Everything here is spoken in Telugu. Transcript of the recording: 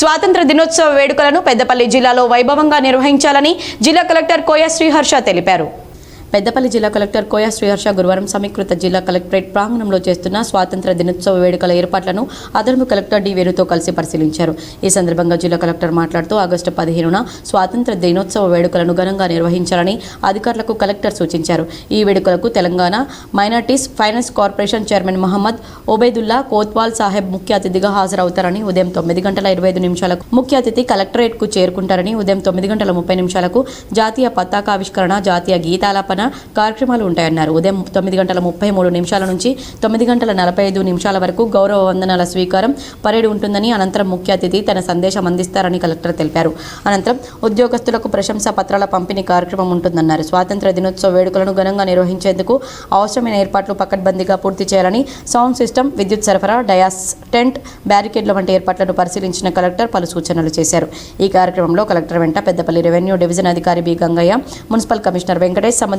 స్వాతంత్ర దినోత్సవ వేడుకలను పెద్దపల్లి జిల్లాలో వైభవంగా నిర్వహించాలని జిల్లా కలెక్టర్ కోయ శ్రీహర్ష తెలిపారు. పెద్దపల్లి జిల్లా కలెక్టర్ కోయ శ్రీహర్ష గురువారం సమీకృత జిల్లా కలెక్టరేట్ ప్రాంగణంలో చేస్తున్న స్వాతంత్ర దినోత్సవ వేడుకల ఏర్పాట్లను అదనపు కలెక్టర్ డి వేణుతో కలిసి పరిశీలించారు. ఈ సందర్భంగా జిల్లా కలెక్టర్ మాట్లాడుతూ ఆగస్టు పదిహేనున స్వాతంత్ర దినోత్సవ వేడుకలను ఘనంగా నిర్వహించాలని అధికారులకు కలెక్టర్ సూచించారు. ఈ వేడుకలకు Telangana minorities finance corporation chairman Mohammed Obaidullah Kotwal Saheb ముఖ్య అతిథిగా హాజరవుతారని ఉదయం తొమ్మిది గంటల ఇరవై ఐదు నిమిషాలకు ముఖ్య అతిథి కలెక్టరేట్కు చేరుకుంటారని ఉదయం తొమ్మిది గంటల ముప్పై నిమిషాలకు జాతీయ పతాకావిష్కరణ జాతీయ గీతాలాపన కార్యక్రమాలు ఉంటాయన్నారు. ఉదయం తొమ్మిది గంటల ముప్పై మూడు నిమిషాల నుంచి తొమ్మిది గంటల నలభై ఐదు నిమిషాల వరకు గౌరవ వందనాల స్వీకారం పరేడ్ ఉంటుందని అనంతరం ముఖ్య అతిథి తన సందేశం అందిస్తారని కలెక్టర్ తెలిపారు. అనంతరం ఉద్యోగస్తులకు ప్రశంసా పత్రాల పంపిణీ కార్యక్రమం ఉంటుందన్నారు. స్వాతంత్ర దినోత్సవ వేడుకలను ఘనంగా నిర్వహించేందుకు అవసరమైన ఏర్పాట్లు పకడ్బందీగా పూర్తి చేయాలని సౌండ్ సిస్టమ్ విద్యుత్ సరఫరా డయాస్ టెంట్ బ్యారికేడ్ల వంటి ఏర్పాట్లను పరిశీలించిన కలెక్టర్ పలు సూచనలు చేశారు. ఈ కార్యక్రమంలో కలెక్టర్ వెంట పెద్దపల్లి రెవెన్యూ డివిజన్ అధికారి B Gangaiah municipal commissioner Venkatesh